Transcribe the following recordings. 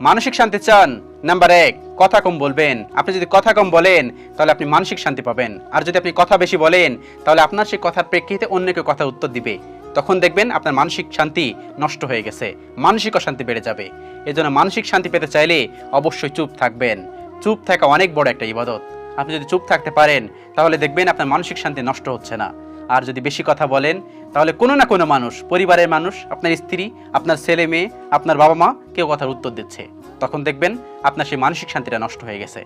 মানসিক শান্তি চান? নাম্বার এক, কথা কম বলবেন। আপনি যদি কথা কম বলেন, তাহলে আপনি মানসিক শান্তি পাবেন। আর যদি আপনি কথা বেশি বলেন, তাহলে আপনার সেই কথার প্রেক্ষিতে অন্য কেউ কথা উত্তর দিবে। তখন দেখবেন আপনার মানসিক শান্তি নষ্ট হয়ে গেছে। মানসিক অশান্তি বেড়ে যাবে। এই জন্য মানসিক শান্তি পেতে চাইলে অবশ্যই চুপ থাকবেন। চুপ থাকা অনেক বড় একটা ইবাদত। আপনি যদি চুপ থাকতে পারেন, তাহলে দেখবেন আপনার মানসিক শান্তি নষ্ট হচ্ছে না। আর যদি বেশি কথা বলেন, তাহলে কোনো না কোনো মানুষ, পরিবারের মানুষ, আপনার স্ত্রী, আপনার ছেলে মেয়ে, আপনার বাবা মা কেউ কথার উত্তর দিচ্ছে। তখন দেখবেন আপনার সেই মানসিক শান্তিটা নষ্ট হয়ে গেছে।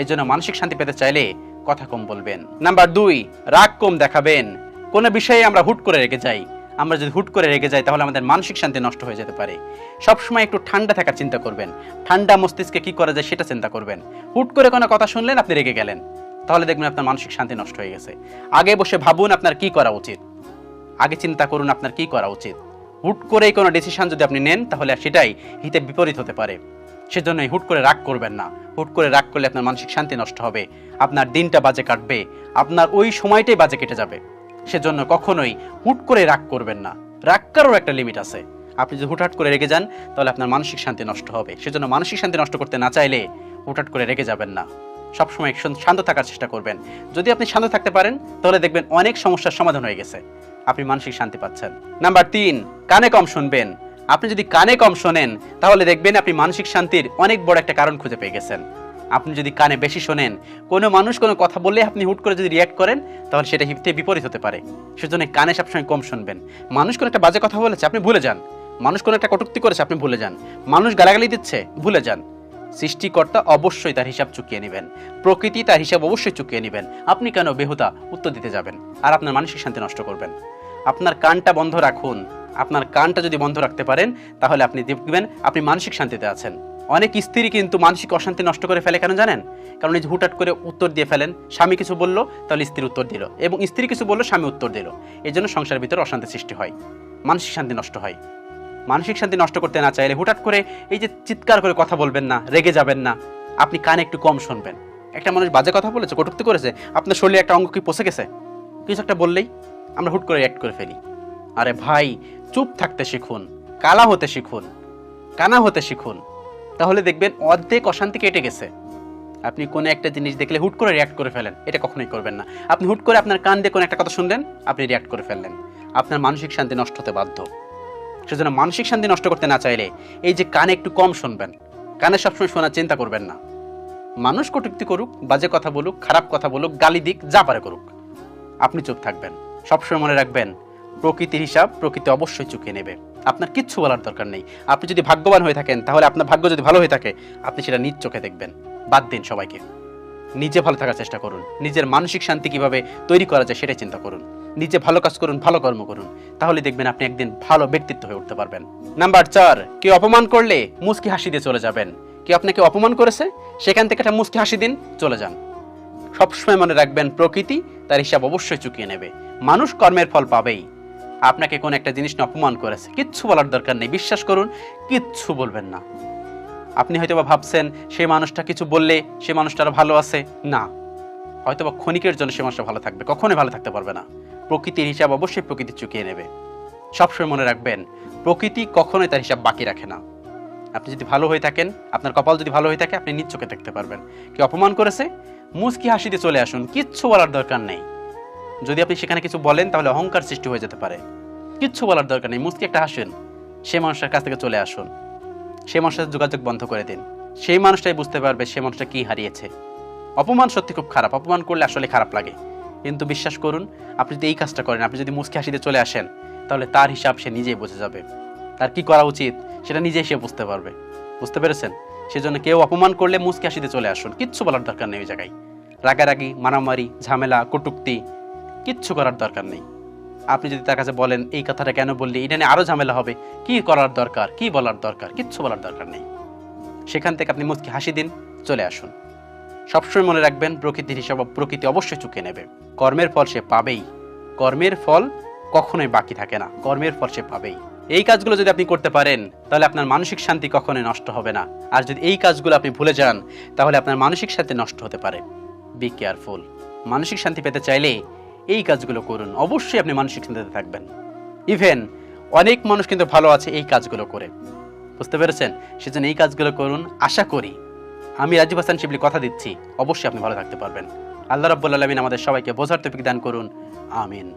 এর জন্য মানসিক শান্তি পেতে চাইলে কথা কম বলবেন। নাম্বার দুই, রাগ কম দেখাবেন। কোনো বিষয়ে আমরা হুট করে রেগে যাই। আমরা যদি হুট করে রেগে যাই, তাহলে আমাদের মানসিক শান্তি নষ্ট হয়ে যেতে পারে। সবসময় একটু ঠান্ডা থাকার চিন্তা করবেন। ঠান্ডা মস্তিষ্কে কি করা যায় সেটা চিন্তা করবেন। হুট করে কোনো কথা শুনলেন, আপনি রেগে গেলেন। তাহলে দেখবেন আপনার মানসিক শান্তি নষ্ট হয়ে গেছে। আগে বসে ভাবুন আপনার কি করা উচিত। আগে চিন্তা করুন আপনার কি করা উচিত। হুট করেই কোনো ডিসিশন যদি আপনি নেন, তাহলে সেটাই হিতে বিপরীত হতে পারে। সেজন্যই হুট করে রাগ করবেন না। হুট করে রাগ করলে আপনার মানসিক শান্তি নষ্ট হবে। আপনার দিনটা বাজে কাটবে। আপনার ওই সময়টাই বাজে কেটে যাবে। সেজন্য কখনোই হুট করে রাগ করবেন না। রাগ করারও একটা লিমিট আছে। আপনি যদি হুটহাট করে রেগে যান, তাহলে আপনার মানসিক শান্তি নষ্ট হবে। সেজন্য মানসিক শান্তি নষ্ট করতে না চাইলে হুটহাট করে রেগে যাবেন না। সবসময় শান্ত- থাকার চেষ্টা করবেন। যদি আপনি শান্ত থাকতে পারেন, তাহলে দেখবেন অনেক সমস্যার সমাধান হয়ে গেছে। আপনি মানসিক শান্তি পাচ্ছেন। নাম্বার তিন, কানে কম শুনবেন। আপনি যদি কানে কম শোনেন, তাহলে দেখবেন আপনি মানসিক শান্তির অনেক বড় একটা কারণ খুঁজে পেয়ে গেছেন। আপনি যদি কানে বেশি শোনেন, কোনো মানুষ কোনো কথা বললে আপনি হুট করে যদি রিয়াক্ট করেন, তাহলে সেটা হিতে বিপরীত হতে পারে। সেজন্য কানে সবসময় কম শুনবেন। মানুষ কোনো একটা বাজে কথা বলেছে, আপনি ভুলে যান। মানুষ কোনো একটা কটুক্তি করেছে, আপনি ভুলে যান। মানুষ গালাগালি দিচ্ছে, ভুলে যান। সৃষ্টিকর্তা অবশ্যই তার হিসাব চুকিয়ে নেবেন। প্রকৃতি তার হিসাব অবশ্যই চুকিয়ে নেবেন। আপনি কেন বেহুদা? উত্তর দিতে যাবেন আর আপনার মানসিক শান্তি নষ্ট করবেন। আপনার কানটা বন্ধ রাখুন। আপনার কানটা যদি বন্ধ রাখতে পারেন, তাহলে আপনি দেখবেন আপনি মানসিক শান্তিতে আছেন। অনেক স্ত্রী কিন্তু মানসিক অশান্তি নষ্ট করে ফেলে, কেন জানেন? কারণ এই যে হুটহাট করে উত্তর দিয়ে ফেলেন, স্বামী কিছু বলল, তাহলে স্ত্রী উত্তর দিল। এবং স্ত্রী কিছু বলল, স্বামী উত্তর দিল। এই জন্য সংসারের ভিতরে অশান্তি সৃষ্টি হয়। মানসিক শান্তি নষ্ট হয়। মানসিক শান্তি নষ্ট করতে না চাইলে হুটহাট করে এই যে চিৎকার করে কথা বলবেন না, রেগে যাবেন না। আপনি কানে একটু কম শুনবেন। একটা মানুষ বাজে কথা বলেছে, কটুক্তি করেছে, আপনার শরীরে একটা অঙ্গ কি পচে গেছে? কিছু একটা বললেই আমরা হুট করে অ্যাক্ট করে ফেলি। আরে ভাই, চুপ থাকতে শিখুন, কালা হতে শিখুন, কানা হতে শিখুন। তাহলে দেখবেন অর্ধেক অশান্তি কেটে গেছে। আপনি কোনো একটা জিনিস দেখলে হুট করে রিয়াক্ট করে ফেলেন, এটা কখনোই করবেন না। আপনি হুট করে আপনার কান দিয়ে কোনো একটা কথা শুনলেন, আপনি রিয়াক্ট করে ফেললেন। আপনার মানসিক শান্তি নষ্ট হতে বাধ্য। সেজন্য মানসিক শান্তি নষ্ট করতে না চাইলে এই যে কানে একটু কম শুনবেন। কানে সবসময় শোনার চিন্তা করবেন না। মানুষ কটুক্তি করুক, বাজে কথা বলুক, খারাপ কথা বলুক, গালি দিক, যা পারে করুক। আপনি চুপ থাকবেন। সবসময় মনে রাখবেন, প্রকৃতির হিসাব প্রকৃতি অবশ্যই চুকিয়ে নেবে। আপনার কিচ্ছু বলার দরকার নেই। আপনি যদি ভাগ্যবান হয়ে থাকেন, তাহলে আপনার ভাগ্য যদি ভালো হয়ে থাকে, আপনি সেটা নিজ চোখে দেখবেন। বাদ দিন সবাইকে। নিজে ভালো থাকার চেষ্টা করুন। নিজের মানসিক শান্তি কীভাবে তৈরি করা যায় সেটাই চিন্তা করুন। নিজে ভালো কাজ করুন, ভালো কর্ম করুন। তাহলে দেখবেন আপনি একদিন ভালো ব্যক্তিত্ব হয়ে উঠতে পারবেন। নাম্বার চার, কেউ অপমান করলে মুস্কি হাসি দিয়ে চলে যাবেন। কেউ আপনাকে অপমান করেছে, সেখান থেকে একটা মুস্কি হাসি দিন, চলে যান। সবসময় মনে রাখবেন, প্রকৃতি তার হিসাব অবশ্যই চুকিয়ে নেবে। মানুষ কর্মের ফল পাবেই। আপনাকে কোন একটা জিনিস নিয়ে অপমান করেছে, কিচ্ছু বলার দরকার নেই, বিশ্বাস করুন, কিচ্ছু বলবেন না। আপনি হয়তো বা ভাবছেন সেই মানুষটা কিছু বললে সে মানুষটা ভালো আছে। না। হয়তো বা ক্ষণিকের জন্য সে মানুষটা ভালো থাকবে, কখনোই ভালো থাকতে পারবে না। প্রকৃতির হিসাব অবশ্যই প্রকৃতি চুকিয়ে নেবে। সবসময় মনে রাখবেন, প্রকৃতি কখনোই তার হিসাব বাকি রাখে না। আপনি যদি ভালো হয়ে থাকেন, আপনার কপাল যদি ভালো হয়ে থাকে, আপনি নিজ চোখে দেখতে পারবেন। কেউ অপমান করেছে, মুচকি হাসিতে চলে আসুন, কিচ্ছু বলার দরকার নেই। যদি আপনি সেখানে কিছু বলেন, তাহলে অহংকার সৃষ্টি হয়ে যেতে পারে। কিচ্ছু বলার দরকার নেই, মুচকি একটা হাসেন। সে মানুষের কাছ থেকে চলে আসুন। সে মানুষের সাথে যোগাযোগ বন্ধ করে দিন। সেই মানুষটাই বুঝতে পারবে সে মানুষটা কি হারিয়েছে। অপমান সত্যি খুব খারাপ, অপমান করলে আসলে খারাপ লাগে। কিন্তু বিশ্বাস করুন, আপনি যদি এই কাজটা করেন, আপনি যদি মুচকি হাসিতে চলে আসেন, তাহলে তার হিসাব সে নিজেই বুঝে যাবে। তার কি করা উচিত, সেটা নিজেই সে বুঝতে পারবে। বুঝতে পেরেছেন? সেজন্য কেউ অপমান করলে মুচকি হাসিতে চলে আসুন। কিচ্ছু বলার দরকার নেই ওই জায়গায়। রাগারাগি, মারামারি, ঝামেলা, কটুক্তি, কিচ্ছু করার দরকার নেই। আপনি যদি তার কাছে বলেন, এই কথাটা কেন বললি? এটা নিয়ে আরও ঝামেলা হবে। কি করার দরকার? কি বলার দরকার? কিচ্ছু বলার দরকার নেই। সেখান থেকে আপনি মুচকি হাসি দিন, চলে আসুন। সবসময় মনে রাখবেন, প্রকৃতির হিসাব প্রকৃতি অবশ্যই চুকে নেবে। কর্মের ফল সে পাবেই। কর্মের ফল কখনোই বাকি থাকে না। কর্মের ফল সে পাবেই। এই কাজগুলো যদি আপনি করতে পারেন, তাহলে আপনার মানসিক শান্তি কখনোই নষ্ট হবে না। আর যদি এই কাজগুলো আপনি ভুলে যান, তাহলে আপনার মানসিক শান্তি নষ্ট হতে পারে। বি কেয়ারফুল মানসিক শান্তি পেতে চাইলে এই কাজগুলো করুন। অবশ্যই আপনি মানসিক শান্তিতে থাকবেন। ইভেন অনেক মানুষ কিন্তু ভালো আছে এই কাজগুলো করে। বুঝতে পেরেছেন? সেজন্য এই কাজগুলো করুন। আশা করি আমি রাজীব হাসান শিবলি কথা দিচ্ছি। অবশ্যই আপনি ভালো থাকতে পারবেন। আল্লাহ রাব্বুল আলমিন আমাদের সবাইকে বোঝার তৌফিক দান করুন। আমিন।